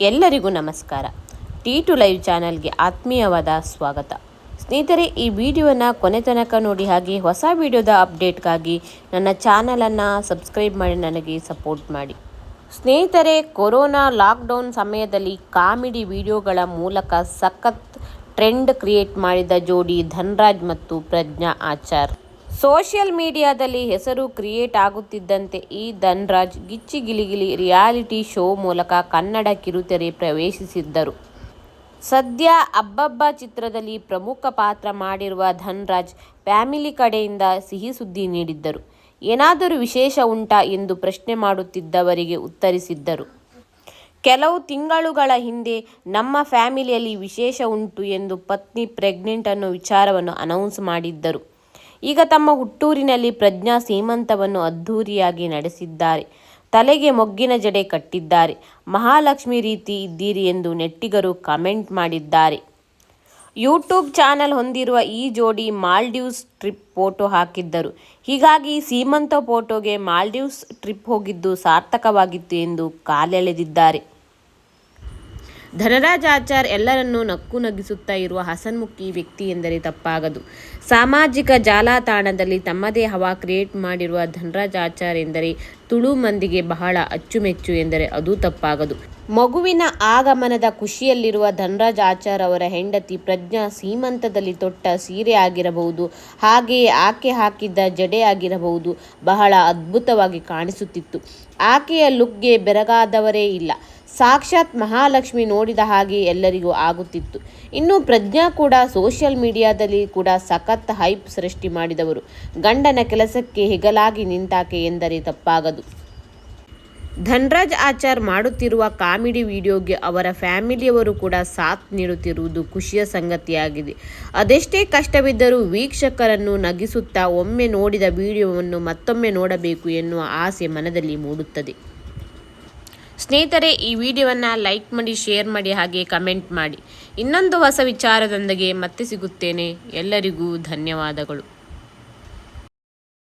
ಎಲ್ಲರಿಗೂ ನಮಸ್ಕಾರ. T to live ಚಾನಲ್ಗೆ ಆತ್ಮೀಯವಾದ ಸ್ವಾಗತ. ಸ್ನೇಹಿತರೆ, ಈ ವಿಡಿಯೋನ ಕೊನೆ ತನಕ ನೋಡಿ ಹಾಗೆ ಹೊಸ ವಿಡಿಯೋದ ಅಪ್ಡೇಟ್ಗಾಗಿ ನನ್ನ ಚಾನಲನ್ನು ಸಬ್ಸ್ಕ್ರೈಬ್ ಮಾಡಿ ನನಗೆ ಸಪೋರ್ಟ್ ಮಾಡಿ. ಸ್ನೇಹಿತರೆ, ಕೊರೋನಾ ಲಾಕ್ಡೌನ್ ಸಮಯದಲ್ಲಿ ಕಾಮಿಡಿ ವಿಡಿಯೋಗಳ ಮೂಲಕ ಸಖತ್ ಟ್ರೆಂಡ್ ಕ್ರಿಯೇಟ್ ಮಾಡಿದ ಜೋಡಿ ಧನ್ರಾಜ್ ಮತ್ತು ಪ್ರಜ್ಞಾ ಆಚಾರ್. ಸೋಷಿಯಲ್ ಮೀಡಿಯಾದಲ್ಲಿ ಹೆಸರು ಕ್ರಿಯೇಟ್ ಆಗುತ್ತಿದ್ದಂತೆ ಈ ಧನ್ರಾಜ್ ಗಿಚ್ಚಿ ಗಿಲಿಗಿಲಿ ರಿಯಾಲಿಟಿ ಶೋ ಮೂಲಕ ಕನ್ನಡ ಕಿರುತೆರೆ ಪ್ರವೇಶಿಸಿದ್ದರು. ಸದ್ಯ ಅಬ್ಬಬ್ಬ ಚಿತ್ರದಲ್ಲಿ ಪ್ರಮುಖ ಪಾತ್ರ ಮಾಡಿರುವ ಧನ್ರಾಜ್ ಫ್ಯಾಮಿಲಿ ಕಡೆಯಿಂದ ಸಿಹಿ ಸುದ್ದಿ ನೀಡಿದ್ದರು. ಏನಾದರೂ ವಿಶೇಷ ಉಂಟಾ ಎಂದು ಪ್ರಶ್ನೆ ಮಾಡುತ್ತಿದ್ದವರಿಗೆ ಉತ್ತರಿಸಿದ್ದರು. ಕೆಲವು ತಿಂಗಳುಗಳ ಹಿಂದೆ ನಮ್ಮ ಫ್ಯಾಮಿಲಿಯಲ್ಲಿ ವಿಶೇಷ ಉಂಟು ಎಂದು ಪತ್ನಿ ಪ್ರೆಗ್ನೆಂಟ್ ಅನ್ನೋ ವಿಚಾರವನ್ನು ಅನೌನ್ಸ್ ಮಾಡಿದ್ದರು. ಈಗ ತಮ್ಮ ಹುಟ್ಟೂರಿನಲ್ಲಿ ಪ್ರಜ್ಞಾ ಸೀಮಂತವನ್ನು ಅದ್ಧೂರಿಯಾಗಿ ನಡೆಸಿದ್ದಾರೆ. ತಲೆಗೆ ಮೊಗ್ಗಿನ ಜಡೆ ಕಟ್ಟಿದ್ದಾರೆ. ಮಹಾಲಕ್ಷ್ಮಿ ರೀತಿ ಇದ್ದೀರಿ ಎಂದು ನೆಟ್ಟಿಗರು ಕಮೆಂಟ್ ಮಾಡಿದ್ದಾರೆ. ಯೂಟ್ಯೂಬ್ ಚಾನೆಲ್ ಹೊಂದಿರುವ ಈ ಜೋಡಿ ಮಾಲ್ಡೀವ್ಸ್ ಟ್ರಿಪ್ ಫೋಟೋ ಹಾಕಿದ್ದರು. ಹೀಗಾಗಿ ಸೀಮಂತ ಫೋಟೋಗೆ ಮಾಲ್ಡೀವ್ಸ್ ಟ್ರಿಪ್ ಹೋಗಿದ್ದು ಸಾರ್ಥಕವಾಗಿತ್ತು ಎಂದು ಕಾಲೆಳೆದಿದ್ದಾರೆ. ಧನರಾಜ್ ಆಚಾರ್ ಎಲ್ಲರನ್ನೂ ನಕ್ಕು ನಗಿಸುತ್ತಾ ಇರುವ ಹಸನ್ಮುಖಿ ವ್ಯಕ್ತಿ ಎಂದರೆ ತಪ್ಪಾಗದು. ಸಾಮಾಜಿಕ ಜಾಲತಾಣದಲ್ಲಿ ತಮ್ಮದೇ ಹವಾ ಕ್ರಿಯೇಟ್ ಮಾಡಿರುವ ಧನರಾಜ್ ಆಚಾರ್ ಎಂದರೆ ತುಳು ಮಂದಿಗೆ ಬಹಳ ಅಚ್ಚುಮೆಚ್ಚು ಎಂದರೆ ಅದು ತಪ್ಪಾಗದು. ಮಗುವಿನ ಆಗಮನದ ಖುಷಿಯಲ್ಲಿರುವ ಧನರಾಜ್ ಆಚಾರ್ ಅವರ ಹೆಂಡತಿ ಪ್ರಜ್ಞಾ ಸೀಮಂತದಲ್ಲಿ ತೊಟ್ಟ ಸೀರೆ ಆಗಿರಬಹುದು, ಹಾಗೆಯೇ ಆಕೆ ಹಾಕಿದ್ದ ಜಡೆ ಆಗಿರಬಹುದು, ಬಹಳ ಅದ್ಭುತವಾಗಿ ಕಾಣಿಸುತ್ತಿತ್ತು. ಆಕೆಯ ಲುಕ್ಗೆ ಬೆರಗಾದವರೇ ಇಲ್ಲ. ಸಾಕ್ಷಾತ್ ಮಹಾಲಕ್ಷ್ಮಿ ನೋಡಿದ ಹಾಗೆ ಎಲ್ಲರಿಗೂ ಆಗುತ್ತಿತ್ತು. ಇನ್ನು ಪ್ರಜ್ಞಾ ಕೂಡ ಸೋಷಿಯಲ್ ಮೀಡಿಯಾದಲ್ಲಿ ಕೂಡ ಸಖತ್ ಹೈಪ್ ಸೃಷ್ಟಿ ಮಾಡಿದವರು. ಗಂಡನ ಕೆಲಸಕ್ಕೆ ಹೆಗಲಾಗಿ ನಿಂತಾಕೆ ಎಂದರೆ ತಪ್ಪಾಗದು. ಧನ್ರಾಜ್ ಆಚಾರ್ ಮಾಡುತ್ತಿರುವ ಕಾಮಿಡಿ ವಿಡಿಯೋಗೆ ಅವರ ಫ್ಯಾಮಿಲಿಯವರು ಕೂಡ ಸಾಥ್ ನೀಡುತ್ತಿರುವುದು ಖುಷಿಯ ಸಂಗತಿಯಾಗಿದೆ. ಅದೆಷ್ಟೇ ಕಷ್ಟವಿದ್ದರೂ ವೀಕ್ಷಕರನ್ನು ನಗಿಸುತ್ತಾ ಒಮ್ಮೆ ನೋಡಿದ ವಿಡಿಯೋವನ್ನು ಮತ್ತೊಮ್ಮೆ ನೋಡಬೇಕು ಎನ್ನುವ ಆಸೆ ಮನದಲ್ಲಿ ಮೂಡುತ್ತದೆ. ಸ್ನೇಹಿತರೆ, ಈ ವಿಡಿಯೋವನ್ನು ಲೈಕ್ ಮಾಡಿ, ಶೇರ್ ಮಾಡಿ, ಹಾಗೆ ಕಮೆಂಟ್ ಮಾಡಿ. ಇನ್ನೊಂದು ಹೊಸ ವಿಚಾರದೊಂದಿಗೆ ಮತ್ತೆ ಸಿಗುತ್ತೇನೆ. ಎಲ್ಲರಿಗೂ ಧನ್ಯವಾದಗಳು.